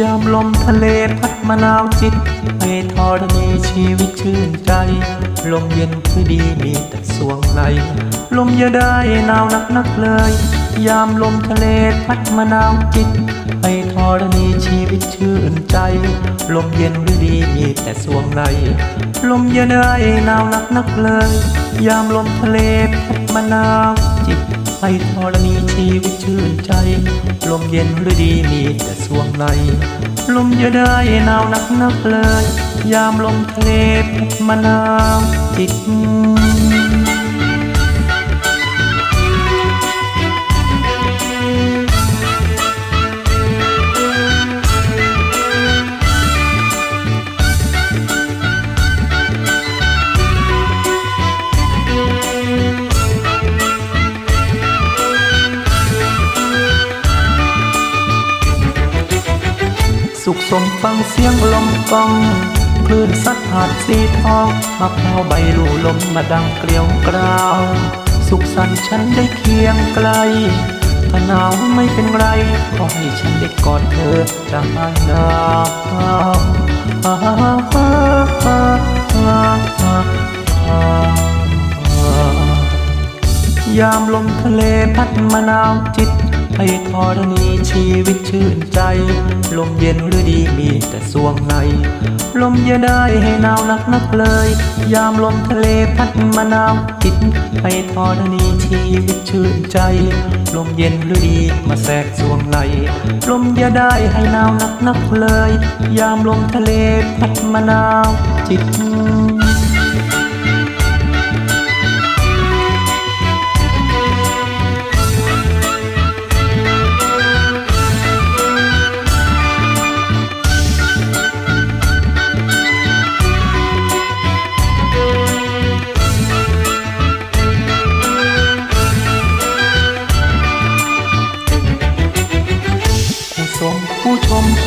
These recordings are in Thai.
ยามลมทะเลพัดมะนาวจิตให้ทอรณีชีวิตชื่นใจ ลมเย็นคือดีมีแต่สวงในลมอย่าได้หนาวนักนักเลย ยามลมทะเลพัดมะนาวจิตให้ทอรณีชีวิตชื่นใจ ลมเย็นหรือดีมีแต่สวงในลมอย่าได้หนาวนักนักเลย ยามลมทะเลพัดมะนาวจิต ให้ธรณีชีวิตชื่นใจ ลมเย็นหรือดีมีแต่สวงในลมอย่าได้หนาวนักนักเลย ยามลมทะเลพัดมะนาวจิต สุขสมฟังเสียงลมกองคลื่นซัดหาดสีทองมะพร้าวใบลู่ลมมาดังเกลียวกราว สุขสันต์ฉันได้เคียงไกลถ้าหนาวไม่เป็นไรขอให้ฉันได้กอดเธอจะหายหนาว ยามลมทะเลพัดมะนาวจิต ให้ธรณีชีวิตชื่นใจ ลมเย็นหรือดีมีแต่สวงใน ลมอย่าได้ให้หนาวนักนักเลย ยามลมทะเลพัดมะนาวจิตให้ธรณีชีวิตชื่นใจ ลมเย็นหรือดีมาแทรกสวงใน ลมอย่าได้ให้หนาวนักนักเลย ยามลมทะเลพัดมะนาวจิต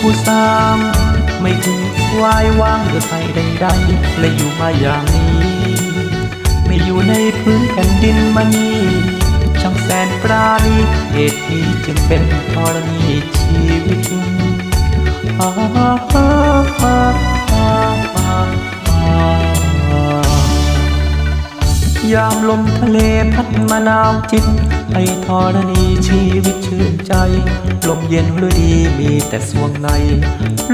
ผู้สร้าง ไม่ถึงวายวางด้วยใครใดๆและอยู่มาอย่างนี้ ไม่อยู่ในพื้นแผ่นดินมานี้ช่างแสนปราณีเหตุนี้จึงเป็นธรณีชีวิตอ่าอ่า ยามลมทะเลพัดมะนาวจิตให้ธรณีชีวิตชื่นใจ ลมเย็นหรือดีมีแต่สวงใน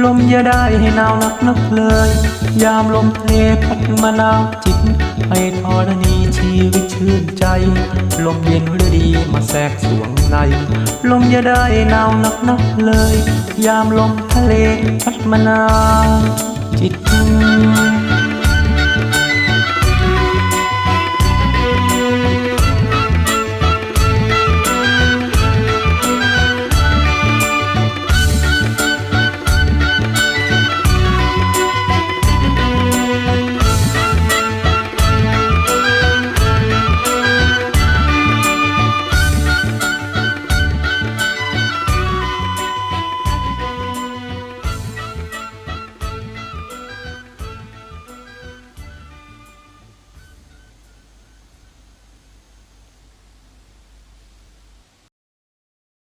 ลมอย่าได้ให้หนาวนักนักเลย ยามลมทะเลพัดมะนาวจิตให้ธรณีชีวิตชื่นใจ ลมเย็นหรือดีมาแทรกสวงใน ลมอย่าได้หนาวนักนักเลย ยามลมทะเลพัดมะนาวจิต